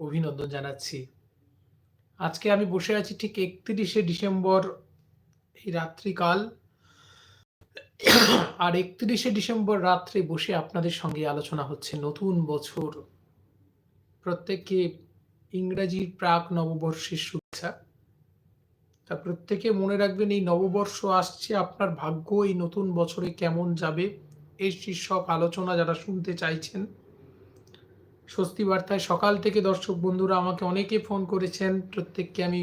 অভিনন্দন জানাচ্ছি। আজকে আমি বসে আছি ঠিক একত্রিশে ডিসেম্বর, এই রাত্রিকাল। আর একত্রিশে ডিসেম্বর রাত্রে বসে আপনাদের সঙ্গে আলোচনা হচ্ছে নতুন বছর। প্রত্যেককে ইংরাজির প্রাক নববর্ষের শুভেচ্ছা। তা প্রত্যেকে মনে রাখবেন, এই নববর্ষ আসছে, আপনার ভাগ্য এই নতুন বছরে কেমন যাবে এই শীর্ষক আলোচনা যারা শুনতে চাইছেন স্বস্তি বার্তায় সকাল থেকে দর্শক বন্ধুরা আমাকে অনেকে ফোন করেছেন। প্রত্যেককে আমি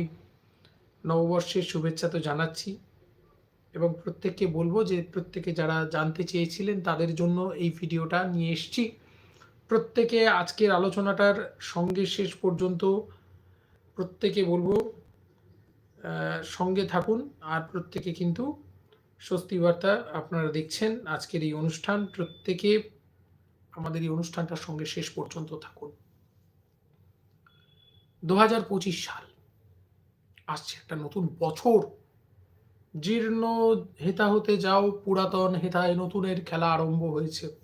নববর্ষের শুভেচ্ছা তো জানাচ্ছি এবং প্রত্যেককে বলব যে প্রত্যেকে যারা জানতে চেয়েছিলেন তাদের জন্য এই ভিডিওটা নিয়ে এসছি। প্রত্যেকে আজকের আলোচনাটার সঙ্গে শেষ পর্যন্ত প্রত্যেকে বলব সঙ্গে থাকুন আর প্রত্যেকে কিন্তু স্বস্তি বার্তা আপনারা দেখছেন আজকের এই অনুষ্ঠান। প্রত্যেকে আমাদের এই অনুষ্ঠানটার সঙ্গে শেষ পর্যন্ত থাকুন। দু হাজার পঁচিশ সাল আসছে একটা নতুন বছর। জীর্ণ হেতা হতে যাও, পুরাতন হেতায় নতুনের খেলা আরম্ভ হয়েছে।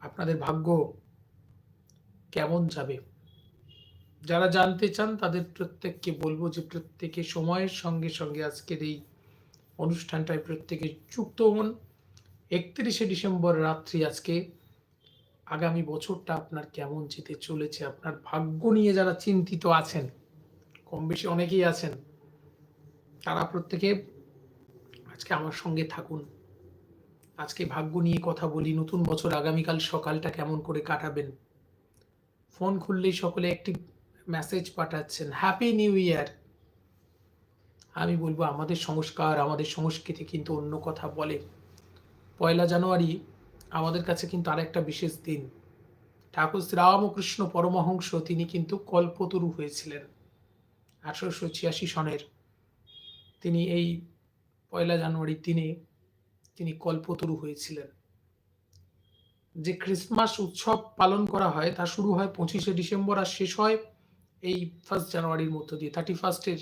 আপনাদের ভাগ্য কেমন যাবে? যারা জানতে চান, তাদের প্রত্যেককে বলব যে প্রত্যেকে সময়ের সঙ্গে সঙ্গে আজকের এই অনুষ্ঠানটায় প্রত্যেকে যুক্ত হন। একত্রিশে ডিসেম্বর রাত্রি আজকে আগামী বছরটা আপনার কেমন যেতে চলেছে, আপনার ভাগ্য নিয়ে যারা চিন্তিত আছেন, কম বেশি অনেকেই আছেন, তারা প্রত্যেকে আজকে আমার সঙ্গে থাকুন। আজকে ভাগ্য নিয়ে কথা বলি, নতুন বছর আগামীকাল সকালটা কেমন করে কাটাবেন। ফোন খুললেই সকলে একটি মেসেজ পাঠাচ্ছেন হ্যাপি নিউ ইয়ার আমি বলব, আমাদের সংস্কার, আমাদের সংস্কৃতি কিন্তু অন্য কথা বলে। পয়লা জানুয়ারি আমাদের কাছে কিন্তু আরেকটা বিশেষ দিন। ঠাকুর শ্রীরামকৃষ্ণ পরমহংস, তিনি কিন্তু কল্পতরু হয়েছিলেন আঠারোশো ছিয়াশি সনের। তিনি এই পয়লা জানুয়ারির দিনে তিনি কল্পতরু হয়েছিলেন। যে ক্রিসমাস উৎসব পালন করা হয়, তা শুরু হয় পঁচিশে ডিসেম্বর আর শেষ হয় এই ফার্স্ট জানুয়ারির মধ্য দিয়ে। থার্টি ফার্স্টের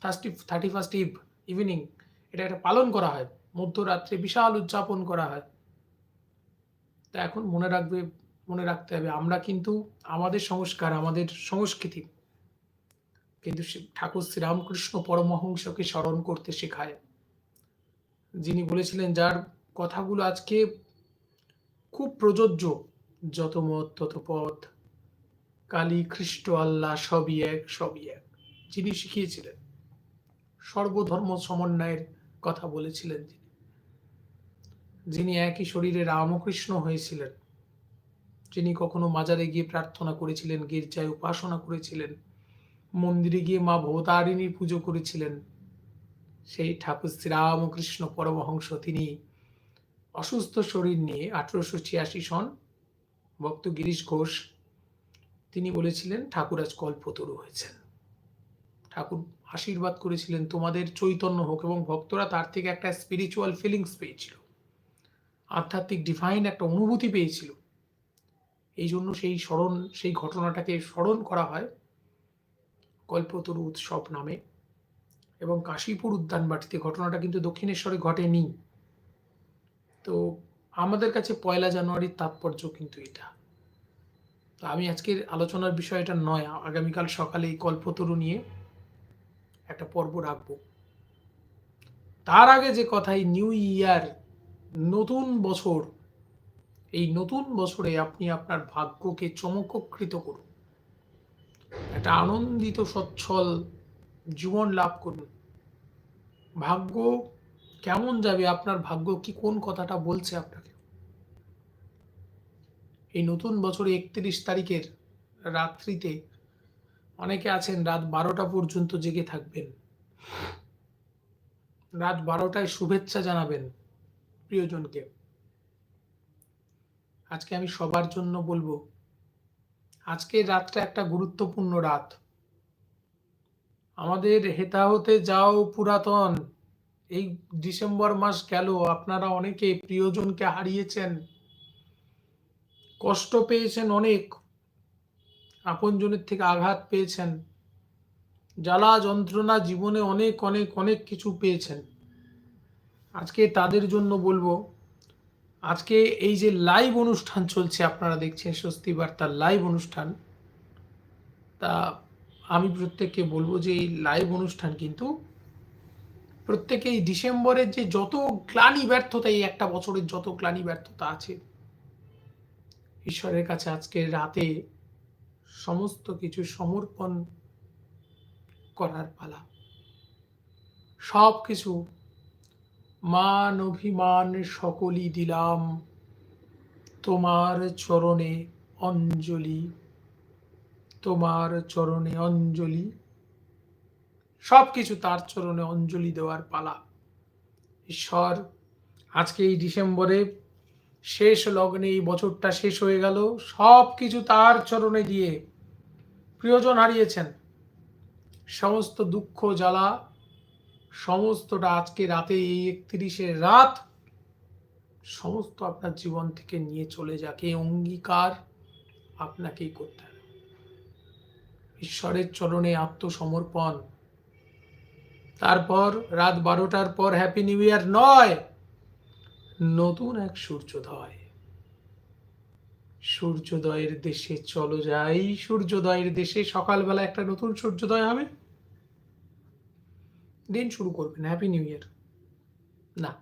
thirty thirty first eve evening এটা একটা পালন করা হয়। মধ্যরাত্রে বিশাল উদযাপন করা হয়। তা এখন মনে রাখবে, মনে রাখতে হবে, আমরা কিন্তু আমাদের সংস্কার, আমাদের সংস্কৃতি কিন্তু ঠাকুর শ্রীরামকৃষ্ণ পরমহংসকে স্মরণ করতে শেখায়। যিনি বলেছিলেন, যার কথাগুলো আজকে খুব প্রযোজ্য, যত মত, তত পথ, কালী, খ্রিস্ট, আল্লাহ, সবই এক সবই এক। যিনি শিখিয়েছিলেন, সর্বধর্ম সমন্বয়ের কথা বলেছিলেন যিনি একই শরীরে রামকৃষ্ণ হয়েছিলেন, যিনি কখনো মাজারে গিয়ে প্রার্থনা করেছিলেন, গির্জায় উপাসনা করেছিলেন, মন্দিরে গিয়ে মা ভবতারিণীর পুজো করেছিলেন, সেই ঠাকুর শ্রীরামকৃষ্ণ পরমহংস, তিনি অসুস্থ শরীর নিয়ে আঠারোশো ছিয়াশি সন ভক্ত গিরিশ ঘোষ, তিনি বলেছিলেন, ঠাকুর আজ কল্পতরু হয়েছেন। ঠাকুর আশীর্বাদ করেছিলেন তোমাদের চৈতন্য হোক এবং ভক্তরা তার থেকে একটা স্পিরিচুয়াল ফিলিংস পেয়েছিল। আধ্যাত্মিক ডিভাইন একটা অনুভূতি পেয়েছিল। এই জন্য সেই স্মরণ, সেই ঘটনাটাকে স্মরণ করা হয় কল্পতরু উৎসব নামে এবং কাশীপুর উদ্যানবাটিতে ঘটনাটা কিন্তু দক্ষিণেশ্বরে ঘটেনি। তো আমাদের কাছে পয়লা জানুয়ারির তাৎপর্য কিন্তু এটা। তো আমি আজকের আলোচনার বিষয় এটা নয়, আগামীকাল সকালে এই কল্পতরু নিয়ে একটা পর্ব রাখব। তার আগে যে কথাই নিউ ইয়ার নতুন বছর, এই নতুন বছরে আপনি আপনার ভাগ্যকে চমককৃত করুন। একটা আনন্দিত, সচ্ছল জীবন লাভ করুন। ভাগ্য কেমন যাবে, আপনার ভাগ্য কি কোন কথাটা বলছে আপনাকে? এই নতুন বছরে একত্রিশ তারিখের রাত্রিতে অনেকে আছেন, রাত বারোটা পর্যন্ত জেগে থাকবেন। রাত বারোটায় শুভেচ্ছা জানাবেন। প্রিয়জনকে। আজকে আমি সবার জন্য বলব আজকের রাতটা একটা গুরুত্বপূর্ণ রাত। আমাদের হেতা হতে যাও পুরাতন, এই ডিসেম্বর মাস গেল, আপনারা অনেকে প্রিয়জনকে হারিয়েছেন, কষ্ট পেয়েছেন অনেক, আপনজনের থেকে আঘাত পেয়েছেন, জ্বালা যন্ত্রণা জীবনে অনেক অনেক অনেক কিছু পেয়েছেন। আজকে তাদের জন্য বলব, আজকে এই যে লাইভ অনুষ্ঠান চলছে, আপনারা দেখছেন স্বস্তি বার্তার লাইভ অনুষ্ঠান। তা আমি প্রত্যেককে বলব যে এই লাইভ অনুষ্ঠান কিন্তু প্রত্যেকে এই ডিসেম্বরের যে যত গ্লানি ব্যর্থতা, এই একটা বছরের যত গ্লানি ব্যর্থতা আছে, ঈশ্বরের কাছে আজকে রাতে সমস্ত কিছু সমর্পণ করার পালা। সব কিছু মান অভিমান সকলই দিলাম। তোমার চরণে অঞ্জলি। তোমার চরণে অঞ্জলি। সব কিছু তার চরণে অঞ্জলি দেওয়ার পালা। ঈশ্বর, আজকে এই ডিসেম্বরে শেষ লগ্নে এই বছরটা শেষ হয়ে গেল। সব কিছু তার চরণে দিয়ে প্রিয়জন হারিয়েছেন। সমস্ত দুঃখ, জ্বালা সমস্তটা আজকে রাতে এই একত্রিশে রাত সমস্ত আপনার জীবন থেকে নিয়ে চলে যাক। এই অঙ্গীকার আপনাকেই করতে হবে। ঈশ্বরের চরণে আত্মসমর্পণ। তারপর রাত বারোটার পর হ্যাপি নিউ ইয়ার নয়, নতুন এক সূর্যোদয়। সূর্যোদয়ের দেশে চলো যাই। সূর্যোদয়ের দেশে সকালবেলা একটা নতুন সূর্যোদয় হবে। দিন শুরু করবেন। হ্যাপি নিউ ইয়ার না।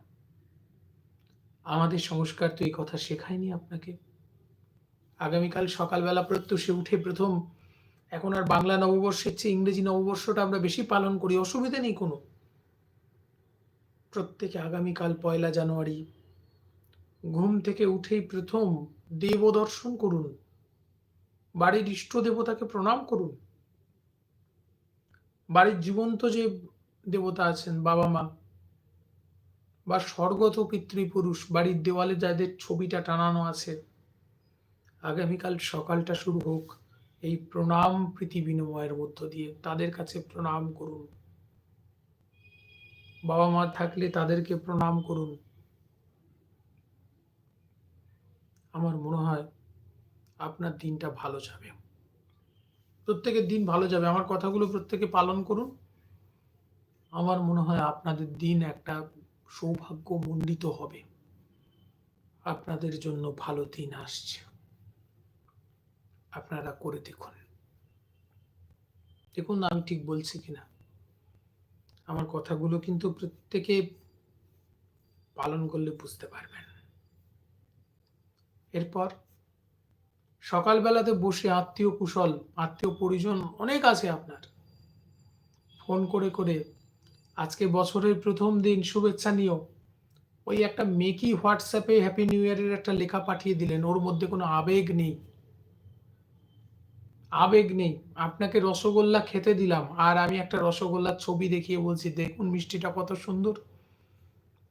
আমাদের সংস্কার তো এই কথা শেখায়নি আপনাকে। আগামীকাল সকালবেলা প্রত্যুষে উঠে প্রথম এখন আর বাংলা নববর্ষের চেয়ে ইংরেজি নববর্ষটা আমরা বেশি পালন করি। অসুবিধা নেই কোনো। প্রত্যেকে আগামীকাল পয়লা জানুয়ারি, ঘুম থেকে উঠেই প্রথম দেব দর্শন করুন। বাড়ির ইষ্ট দেবতাকে প্রণাম করুন। বাড়ির জীবন্ত যে দেবতা আছেন, বাবা মা। বা স্বর্গত পিতৃপুরুষ, বাড়ির দেওয়ালে যাদের ছবিটা টানানো আছে। আগামীকাল সকালটা শুরু হোক এই প্রণাম প্রীতি বিনিময়ের মধ্য দিয়ে। তাদের কাছে প্রণাম করুন। বাবা মা থাকলে তাদেরকে প্রণাম করুন। আমার মনে হয় আপনার দিনটা ভালো যাবে। প্রত্যেকের দিন ভালো যাবে। আমার কথাগুলো প্রত্যেকে পালন করুন। আমার মনে হয় আপনাদের দিন একটা সৌভাগ্য মণ্ডিত হবে। আপনাদের জন্য ভালো দিন আসছে। আপনারা করে দেখুন। দেখুন, আমি ঠিক বলছি কিনা? আমার কথাগুলো কিন্তু প্রত্যেকে পালন করলে বুঝতে পারবেন। এরপর, সকালবেলাতে বসে আত্মীয় কুশল, আত্মীয় পরিজন অনেক আছে আপনার। ফোন করে করে আজকে বছরের প্রথম দিন, শুভেচ্ছা নিও। ওই একটা মেকি হোয়াটসঅ্যাপে হ্যাপি নিউ ইয়ারের একটা লেখা পাঠিয়ে দিলেন। ওর মধ্যে কোনো আবেগ নেই। আবেগ নেই। আপনাকে রসগোল্লা খেতে দিলাম। আর আমি একটা রসগোল্লার ছবি দেখিয়ে বলছি, দেখুন মিষ্টিটা কত সুন্দর।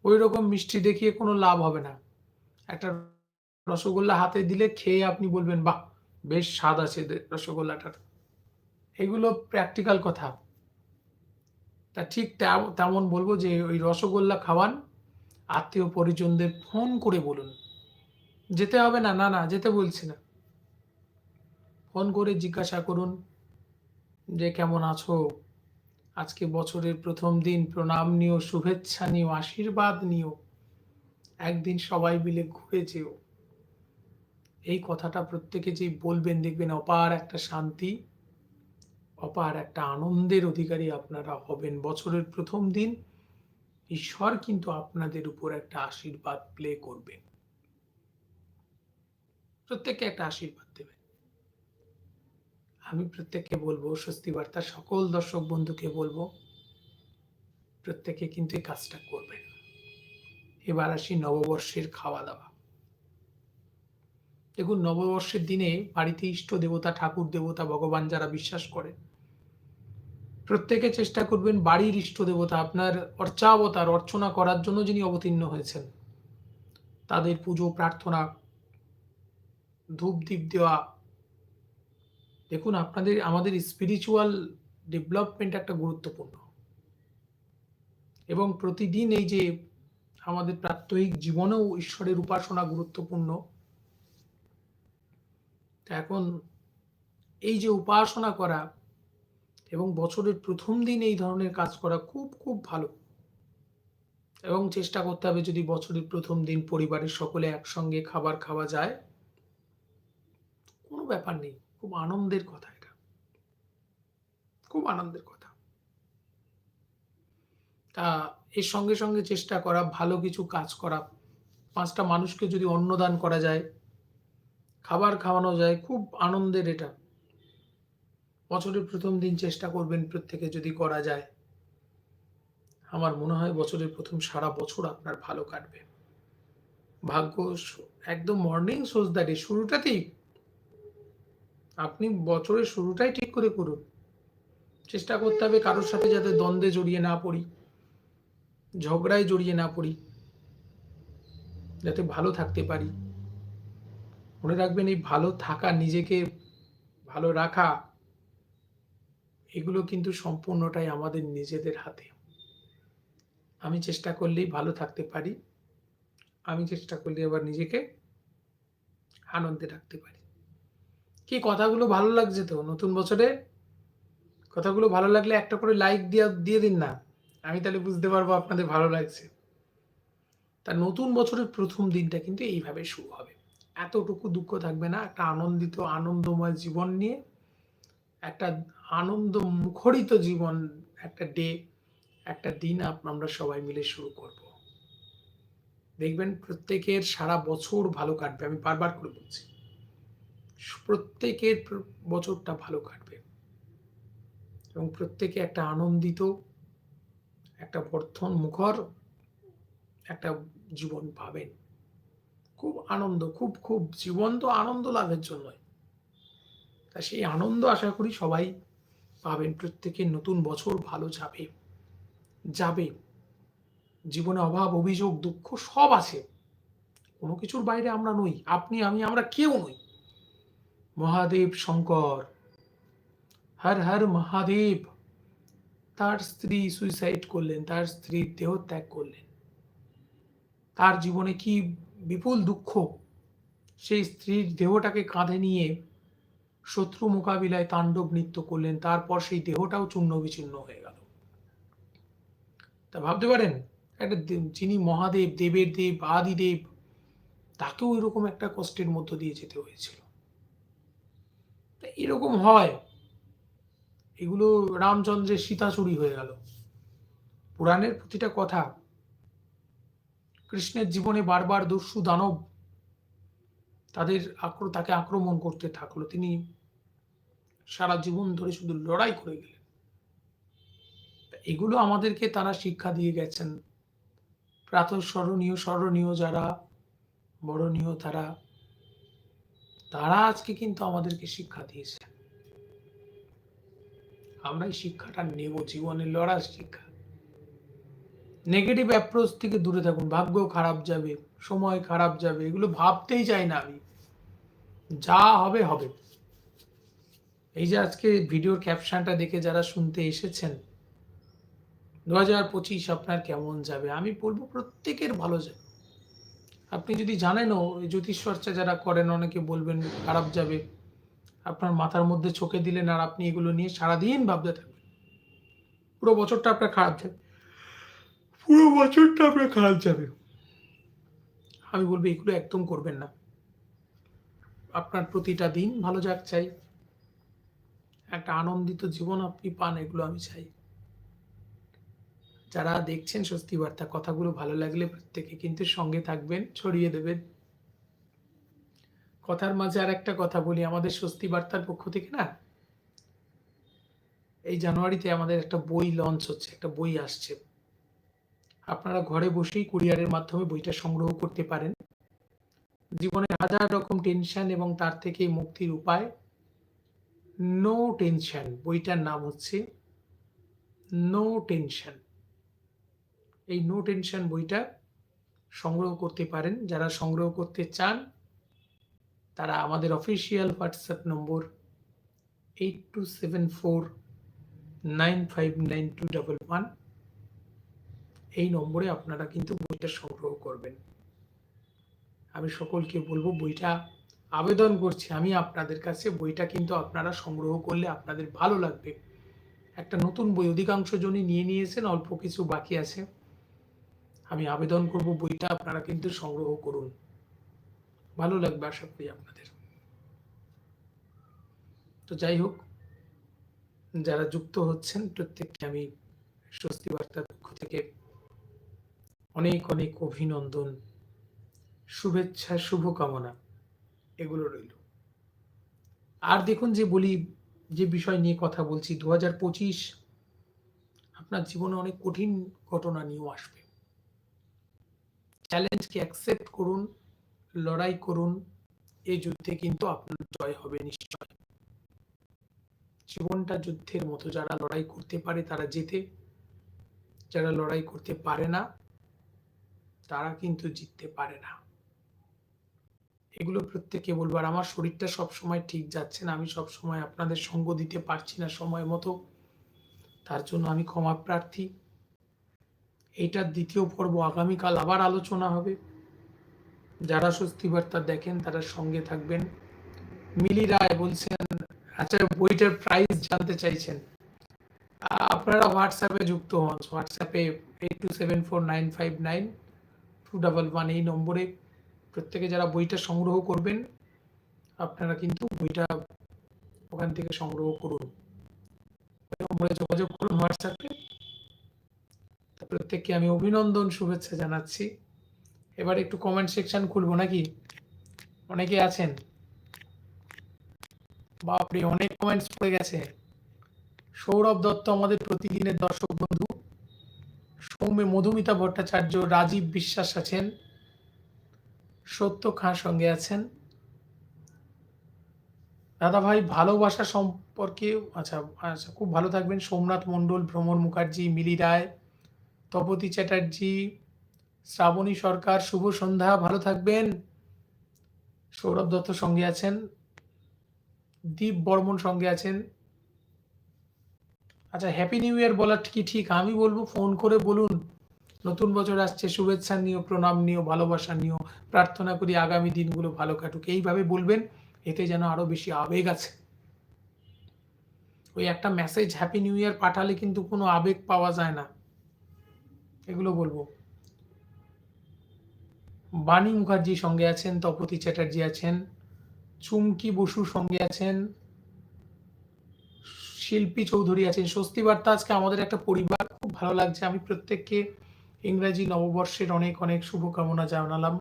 ওই রকম মিষ্টি দেখিয়ে কোনো লাভ হবে না। একটা রসগোল্লা হাতে দিলে খেয়ে আপনি বলবেন, বাহ, বেশ স্বাদ আছে রসগোল্লাটার। এগুলো প্র্যাকটিক্যাল কথা। তা ঠিক তেমন বলব যে ওই রসগোল্লা খাওয়ান, আত্মীয় পরিজনদের ফোন করে বলুন। যেতে হবে না না না, যেতে বলছি না। ফোন করে জিজ্ঞাসা করুন যে কেমন আছো? আজকে বছরের প্রথম দিন, প্রণাম নিও, শুভেচ্ছা নিও, আশীর্বাদ নিও। একদিন সবাই মিলে ঘুরে যেও। এই কথাটা প্রত্যেকে যেই বলবেন দেখবেন অপার একটা শান্তি। অপার একটা আনন্দের অধিকারী আপনারা হবেন। বছরের প্রথম দিন ঈশ্বর কিন্তু আপনাদের উপর একটা আশীর্বাদ প্লে করবেন। প্রত্যেককে একটা আশীর্বাদ দেবেন। আমি প্রত্যেককে বলব স্বস্তি বার্তা সকল দর্শক বন্ধুকে বলব, প্রত্যেকে কিন্তু এই কাজটা করবেন। এবার আসি নববর্ষের খাওয়া দাওয়া দেখুন, নববর্ষের দিনে বাড়িতে ইষ্ট দেবতা, ঠাকুর দেবতা, ভগবান যারা বিশ্বাস করে প্রত্যেকে চেষ্টা করবেন বাড়ির ইষ্ট দেবতা আপনার অর্চাবতার অর্চনা করার জন্য যিনি অবতীর্ণ হয়েছেন, তাদের পুজো, প্রার্থনা, ধূপ দ্বীপ দেওয়া। দেখুন, আপনাদের, আমাদের স্পিরিচুয়াল ডেভেলপমেন্ট একটা গুরুত্বপূর্ণ। এবং প্রতিদিন এই যে আমাদের প্রাত্যহিক জীবনেও ঈশ্বরের উপাসনা গুরুত্বপূর্ণ এখন এই যে উপাসনা করা এবং বছরের প্রথম দিন এই ধরনের কাজ করা খুব খুব ভালো। এবং চেষ্টা করতে হবে যদি বছরের প্রথম দিন পরিবারের সকলে একসঙ্গে খাবার খাওয়া যায়, কোনো ব্যাপার নেই। খুব আনন্দের কথা এটা। খুব আনন্দের কথা। তা এর সঙ্গে সঙ্গে চেষ্টা করা, ভালো কিছু কাজ করা। পাঁচটা মানুষকে যদি অন্নদান করা যায়, খাবার খাওয়ানো যায়, খুব আনন্দের এটা। বছরের প্রথম দিন চেষ্টা করবেন প্রত্যেকে যদি করা যায়। আমার মনে হয় বছরের প্রথম সারা বছর আপনার ভালো কাটবে। ভাগ্য একদম মর্নিং সোজ দ্য ডে শুরুটাতেই আপনি বছরের শুরুটাই ঠিক করে করুন। চেষ্টা করতে হবে কারোর সাথে যাতে দ্বন্দ্বে জড়িয়ে না পড়ি, ঝগড়ায় জড়িয়ে না পড়ি, যাতে ভালো থাকতে পারি। মনে রাখবেন এই ভালো থাকা নিজেকে ভালো রাখা এগুলো কিন্তু সম্পূর্ণটাই আমাদের নিজেদের হাতে। আমি চেষ্টা করলেই ভালো থাকতে পারি। আমি চেষ্টা করলে আবার নিজেকে আনন্দে রাখতে পারি। কি, কথাগুলো ভালো লাগছে তো? নতুন বছরে? কথাগুলো ভালো লাগলে একটা করে লাইক দিয়ে দিয়ে দিন না। আমি তাহলে বুঝতে পারব আপনাদের ভালো লাগছে। তা নতুন বছরের প্রথম দিনটা কিন্তু এইভাবে শুরু হবে। এতটুকু দুঃখ থাকবে না। একটা আনন্দিত, আনন্দময় জীবন নিয়ে একটা আনন্দ মুখরিত জীবন, একটা ডে একটা দিন আমরা সবাই মিলে শুরু করব। দেখবেন প্রত্যেকের সারা বছর ভালো কাটবে। আমি বারবার করে বলছি, প্রত্যেকের বছরটা ভালো কাটবে। এবং প্রত্যেকে একটা আনন্দিত, একটা বর্ধন মুখর একটা জীবন পাবেন। খুব আনন্দ, খুব খুব জীবন তো আনন্দ লাভের জন্যই। তা সেই আনন্দ আশা করি সবাই পাবেন। প্রত্যেকের নতুন বছর ভালো যাবে যাবে। জীবনে অভাব, অভিযোগ, দুঃখ সব আছে। কোনো কিছুর বাইরে আমরা নই। আপনি, আমি, আমরা কেউ নই। মহাদেব শঙ্কর, হর হর মহাদেব, তার স্ত্রী সুইসাইড করলেন, তার স্ত্রীর দেহ ত্যাগ করলেন। তার জীবনে কি বিপুল দুঃখ? সেই স্ত্রীর দেহটাকে কাঁধে নিয়ে শত্রু মোকাবিলায় তাণ্ডব নৃত্য করলেন, তারপর সেই দেহটাও চূর্ণ বিচূর্ণ হয়ে গেল। তা ভাবতে পারেন, একটা যিনি মহাদেব, দেবের দেব, আদিদেব, তাকেও এরকম একটা কষ্টের মধ্য দিয়ে যেতে হয়েছিল। এরকম হয়। এগুলো রামচন্দ্রের সীতাচুরি হয়ে গেল। পুরাণের প্রতিটা কথা কৃষ্ণের জীবনে বারবার দস্যু দানব তাদের আক্র, তাকে আক্রমণ করতে থাকল। তিনি সারা জীবন ধরে শুধু লড়াই করে গেলেন। এগুলো আমাদেরকে তারা শিক্ষা দিয়ে গেছেন। প্রাতঃস্মরণীয় স্মরণীয় যারা, বরণীয় তারা তারা আজকে কিন্তু আমাদেরকে শিক্ষা দিয়েছে। আমরা এই শিক্ষাটা নেব, জীবনে লড়ার শিক্ষা। নেগেটিভ অ্যাপ্রোচ থেকে দূরে থাকুন। ভাগ্য খারাপ যাবে, সময় খারাপ যাবে, এগুলো ভাবতেই চাই না আমি। যা হবে হবে। এই যে আজকে ভিডিওর ক্যাপশনটা দেখে যারা শুনতে এসেছেন, দু হাজার পঁচিশ আপনার কেমন যাবে? আমি বলব প্রত্যেকের ভালো যাবে। আপনি যদি জানেনও জ্যোতিষ চর্চা যারা করেন, অনেকে বলবেন খারাপ যাবে। আপনার মাথার মধ্যে চোখে দিলেন আর আপনি এগুলো নিয়ে সারাদিন ভাবতে থাকবেন। পুরো বছরটা আপনার খারাপ যাবে। পুরো বছরটা আপনার খারাপ যাবে। আমি বলব এগুলো একদম করবেন না। আপনার প্রতিটা দিন ভালো যাক, চাই। একটা আনন্দিত জীবন আপনি পান, এগুলো আমি চাই। যারা দেখছেন স্বস্তি বার্তা কথাগুলো ভালো লাগলে প্রত্যেকে কিন্তু সঙ্গে থাকবেন, ছড়িয়ে দেবেন। কথার মাঝে আর একটা কথা বলি, আমাদের স্বস্তি বার্তার পক্ষ থেকে না, এই জানুয়ারিতে আমাদের একটা বই লঞ্চ হচ্ছে, একটা বই আসছে। আপনারা ঘরে বসেই কুরিয়ারের মাধ্যমে বইটা সংগ্রহ করতে পারেন। জীবনে হাজার রকম টেনশন এবং তার থেকে মুক্তির উপায়। নো টেনশন বইটার নাম হচ্ছে নো টেনশন এই নো টেনশন বইটা সংগ্রহ করতে পারেন। যারা সংগ্রহ করতে চান, তারা আমাদের official WhatsApp number eight two seven four nine five nine two double one এই নম্বরে আপনারা কিন্তু বইটা সংগ্রহ করবেন। আমি সকলকে বলব বইটা আবেদন করছি আমি আপনাদের কাছে। বইটা কিন্তু আপনারা সংগ্রহ করলে আপনাদের ভালো লাগবে। একটা নতুন বই অধিকাংশ জনই নিয়ে নিয়েছেন, অল্প কিছু বাকি আছে। আমি আবেদন করব বইটা আপনারা কিন্তু সংগ্রহ করুন। ভালো লাগবে আশা করি আপনাদের। তো যাই হোক, যারা যুক্ত হচ্ছেন প্রত্যেককে আমি স্বস্তি বার্তার পক্ষ থেকে অনেক অনেক অভিনন্দন। শুভেচ্ছা, শুভকামনা, এগুলো রইল। আর দেখুন যে বলি, যে বিষয় নিয়ে কথা বলছি দু হাজার পঁচিশ আপনার জীবনে অনেক কঠিন ঘটনা নিয়েও আসবে। চ্যালেঞ্জকে অ্যাকসেপ্ট করুন, লড়াই করুন এই যুদ্ধে কিন্তু আপনার জয় হবে নিশ্চয়। জীবনটা যুদ্ধের মতো, যারা লড়াই করতে পারে তারা জেতে, যারা লড়াই করতে পারে না, তারা কিন্তু জিততে পারে না। এগুলো প্রত্যেকে বলব। আর আমার শরীরটা সব সময় ঠিক যাচ্ছে না। আমি সব সময় আপনাদের সঙ্গ দিতে পারছি না সময় মতো। তার জন্য আমি ক্ষমা প্রার্থী। এইটার দ্বিতীয় পর্ব আগামীকাল আবার আলোচনা হবে। যারা স্বস্তি বার্তা দেখেন, তারা সঙ্গে থাকবেন। মিলি রায় বলছেন আচ্ছা বইটার প্রাইস জানতে চাইছেন। আপনারা হোয়াটসঅ্যাপে যুক্ত হন। হোয়াটসঅ্যাপে eight two seven four nine five nine two double one এই নম্বরে। প্রত্যেকে যারা বইটা সংগ্রহ করবেন, আপনারা কিন্তু বইটা ওখান থেকে সংগ্রহ করুন। যোগাযোগ করুন হোয়াটসঅ্যাপে প্রত্যেককে আমি অভিনন্দন, শুভেচ্ছা জানাচ্ছি। এবার একটু কমেন্ট সেকশন খুলবো নাকি? অনেকে আছেন। বাপরে, অনেক কমেন্টস পড়ে গেছে। সৌরভ দত্ত আমাদের প্রতিদিনের দর্শক বন্ধু। সৌম্য মধুমিতা ভট্টাচার্য, রাজীব বিশ্বাস আছেন। সত্য খাঁ সঙ্গে আছেন। দাদা ভাই ভালোবাসা সম্পর্কে আচ্ছা আচ্ছা খুব ভালো থাকবেন। সোমনাথ মণ্ডল, ভ্রমর মুখার্জি, মিলি রায়, তপতি চ্যাটার্জি, শ্রাবণী সরকার, শুভ সন্ধ্যা, ভালো থাকবেন। সৌরভ দত্ত সঙ্গে আছেন। দীপ বর্মন সঙ্গে আছেন। আচ্ছা হ্যাপি নিউ ইয়ার বলা কি ঠিক? আমি বলব, ফোন করে বলুন। নতুন বছর আসছে, শুভেচ্ছা নিও, প্রণাম নিও, ভালোবাসা নিও, প্রার্থনা করি আগামী দিনগুলো ভালো কাটুক। এইভাবে বলবেন, এতে যেন আরও বেশি আবেগ আছে। ওই একটা মেসেজ হ্যাপি নিউ ইয়ার পাঠালে কিন্তু কোনো আবেগ পাওয়া যায় না। এগুলো বলব। বাণী মুখার্জি সঙ্গে আছেন, তপতি চ্যাটার্জি আছেন, চুমকি বসু সঙ্গে আছেন, শিল্পী চৌধুরী আছেন। স্বস্তি বার্তা আজকে আমাদের একটা পরিবার, খুব ভালো লাগছে। আমি প্রত্যেককে ইংরাজি নববর্ষের অনেক অনেক শুভকামনা জানালাম।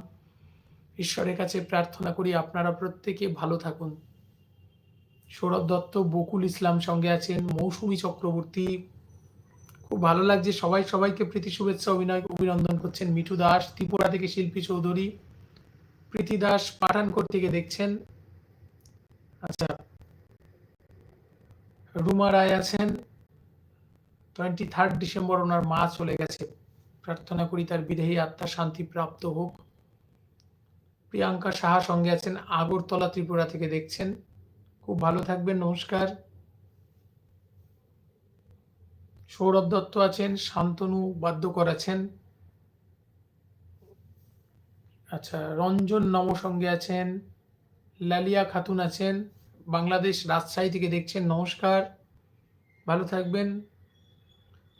ঈশ্বরের কাছে প্রার্থনা করি আপনারা প্রত্যেকে ভালো থাকুন। সৌরভ দত্ত, বকুল ইসলাম সঙ্গে আছেন মৌসুমী চক্রবর্তী। খুব ভালো লাগছে সবাই, সবাইকে প্রীতি, শুভেচ্ছা, অভিনয়, অভিনন্দন করছেন মিঠু দাস, ত্রিপুরা থেকে শিল্পী চৌধুরী, প্রীতি দাস পাঠানকোট থেকে দেখছেন। আচ্ছা রুমা রায় আছেন। টোয়েন্টি থার্ড ডিসেম্বর ওনার মা চলে গেছে। প্রার্থনা করি তার বিদেহী আত্মা শান্তি প্রাপ্ত হোক। প্রিয়াঙ্কা সাহা সঙ্গে আছেন আগরতলা ত্রিপুরা থেকে দেখছেন। খুব ভালো থাকবেন, নমস্কার। সৌরভ দত্ত আছেন, শান্তনু বাদ্যকর আছেন। আচ্ছা রঞ্জন নম সঙ্গে আছেন, লালিয়া খাতুন আছেন, বাংলাদেশ রাজশাহী থেকে দেখছেন, নমস্কার। ভালো থাকবেন।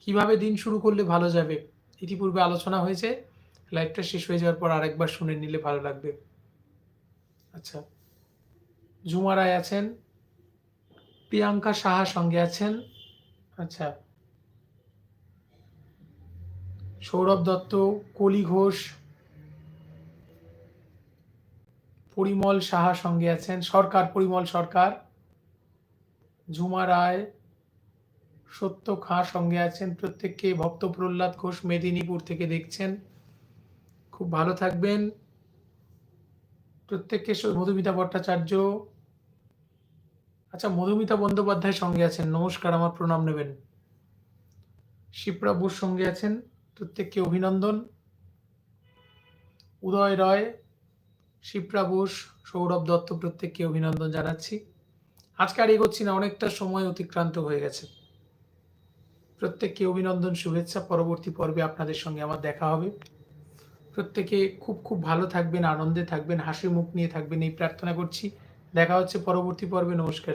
কীভাবে দিন শুরু করলে ভালো যাবে? ইতিপূর্বে আলোচনা হয়েছে। লাইভটা শেষ হয়ে যাওয়ার পর আরেকবার শুনে নিলে ভালো লাগবে। আচ্ছা। ঝুমা রায় আছেন। প্রিয়াঙ্কা সাহা সঙ্গে আছেন। আচ্ছা। সৌরভ দত্ত, কলি ঘোষ, পরিমল সাহা সঙ্গে আছেন। সরকার, পরিমল সরকার। ঝুমা রায় সত্য খাঁ সঙ্গে আছেন প্রত্যেককে ভক্ত প্রহ্লাদ ঘোষ মেদিনীপুর থেকে দেখছেন। খুব ভালো থাকবেন। প্রত্যেককে মধুমিতা ভট্টাচার্য। আচ্ছা মধুমিতা বন্দ্যোপাধ্যায় সঙ্গে আছেন। নমস্কার, আমার প্রণাম নেবেন। শিপ্রা বোস সঙ্গে আছেন। প্রত্যেককে অভিনন্দন। উদয় রয় শিপ্রা বোস সৌরভ দত্ত প্রত্যেককে অভিনন্দন জানাচ্ছি। আজকে আর এগোচ্ছি না, অনেকটা সময় অতিক্রান্ত হয়ে গেছে। প্রত্যেককে অভিনন্দন, শুভেচ্ছা। পরবর্তী পর্বে আপনাদের সঙ্গে আমার দেখা হবে। প্রত্যেকে খুব খুব ভালো থাকবেন, আনন্দে থাকবেন হাসি মুখ নিয়ে থাকবেন এই প্রার্থনা করছি। দেখা হচ্ছে পরবর্তী পর্বে। নমস্কার।